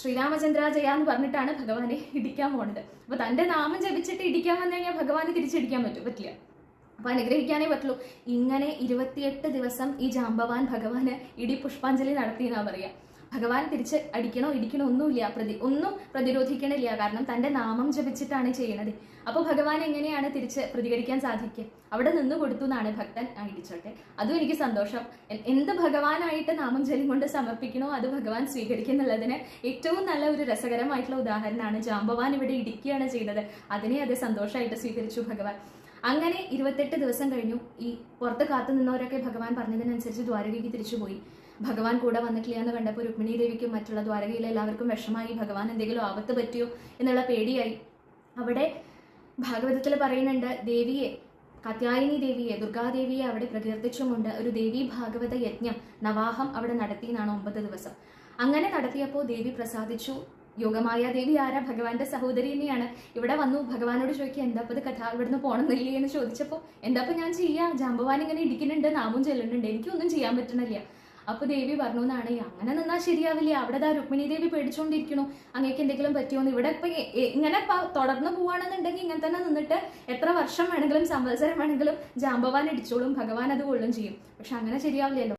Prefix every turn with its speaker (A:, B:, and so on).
A: ശ്രീരാമചന്ദ്ര ജയ എന്ന് പറഞ്ഞിട്ടാണ് ഭഗവാനെ ഇടിക്കാൻ പോണത്. അപ്പൊ തന്റെ നാമം ജപിച്ചിട്ട് ഇടിക്കാൻ വന്നു കഴിഞ്ഞാൽ ഭഗവാനെ തിരിച്ചടിക്കാൻ പറ്റും പറ്റില്ല. അപ്പൊ അനുഗ്രഹിക്കാനേ പറ്റുള്ളൂ. ഇങ്ങനെ ഇരുപത്തിയെട്ട് ദിവസം ഈ ജാമ്പവാൻ ഭഗവാന് ഇടി പുഷ്പാഞ്ജലി നടത്തി എന്നാ പറയാ. ഭഗവാൻ തിരിച്ച് അടിക്കണോ ഇടിക്കണോ ഒന്നുമില്ല. പ്രതി ഒന്നും പ്രതിരോധിക്കണില്ല. കാരണം തന്റെ നാമം ജപിച്ചിട്ടാണ് ചെയ്യണത്. അപ്പോൾ ഭഗവാൻ എങ്ങനെയാണ് തിരിച്ച് പ്രതികരിക്കാൻ സാധിക്കുക? അവിടെ നിന്ന് കൊടുത്തു എന്നാണ് ഭക്തൻ ഇടിച്ചോട്ടെ അതും എനിക്ക് സന്തോഷം. എന്ത് ഭഗവാനായിട്ട് നാമം ജലം കൊണ്ട് സമർപ്പിക്കണോ അത് ഭഗവാൻ സ്വീകരിക്കുന്നുള്ളതിന് ഏറ്റവും നല്ല ഒരു രസകരമായിട്ടുള്ള ഉദാഹരണമാണ് ജാമ്പവാൻ ഇവിടെ ഇടിക്കുകയാണ് ചെയ്യുന്നത് അതിനെ അത് സന്തോഷമായിട്ട് സ്വീകരിച്ചു ഭഗവാൻ. അങ്ങനെ ഇരുപത്തെട്ട് ദിവസം കഴിഞ്ഞു. ഈ പുറത്ത് കാത്തു നിന്നവരൊക്കെ ഭഗവാൻ പറഞ്ഞതിനനുസരിച്ച് ദ്വാരകയ്ക്ക് തിരിച്ചുപോയി ഭഗവാൻ കൂടെ വന്നിട്ടില്ല എന്ന് കണ്ടപ്പോൾ രുക്മിണി ദേവിക്കും മറ്റുള്ള ദ്വാരകയിലെ എല്ലാവർക്കും വിഷമായി ഭഗവാൻ എന്തെങ്കിലും ആപത്ത് പറ്റിയോ? എന്നുള്ള പേടിയായി. അവിടെ ഭാഗവതത്തിൽ പറയുന്നുണ്ട് ദേവിയെ കാത്യായനി ദേവിയെ ദുർഗാദേവിയെ അവിടെ പ്രകീർത്തിച്ചുകൊണ്ട് ഒരു ദേവി ഭാഗവത യജ്ഞം നവാഹം അവിടെ നടത്തി എന്നാണ് ഒമ്പത് ദിവസം. അങ്ങനെ നടത്തിയപ്പോൾ ദേവി പ്രസാദിച്ചു. യോഗമായ ദേവി ആരാ? ഭഗവാന്റെ സഹോദരി തന്നെയാണ്. ഇവിടെ വന്നു. ഭഗവാനോട് ചോദിക്കുക എന്താ ഇത് കഥ? ഇവിടുന്ന് പോണമെന്നില്ലേ എന്ന് ചോദിച്ചപ്പോൾ എന്താ ഞാൻ ചെയ്യാ? ജാമ്പവാൻ ഇങ്ങനെ ഇടിക്കുന്നുണ്ട് നാമും ചെല്ലുന്നുണ്ട്. എനിക്കൊന്നും ചെയ്യാൻ പറ്റണില്ല അപ്പൊ ദേവി പറഞ്ഞു എന്നാണ് അങ്ങനെ നിന്നാ ശരിയാവില്ല. അവിടെ ദാ രുക്മിണി ദേവി പേടിച്ചുകൊണ്ടിരിക്കണു അങ്ങേക്ക് എന്തെങ്കിലും പറ്റിയോന്ന് ഇവിടെ ഇപ്പൊ ഇങ്ങനെ തുടർന്ന് പോവാണെന്നുണ്ടെങ്കിൽ ഇങ്ങനെ തന്നെ നിന്നിട്ട് എത്ര വർഷം വേണമെങ്കിലും സംവത്സരം വേണമെങ്കിലും ജാമ്പവാൻ ഇടിച്ചോളും. ഭഗവാൻ അത് കൊള്ളും ചെയ്യും. പക്ഷെ അങ്ങനെ ശരിയാവില്ലല്ലോ.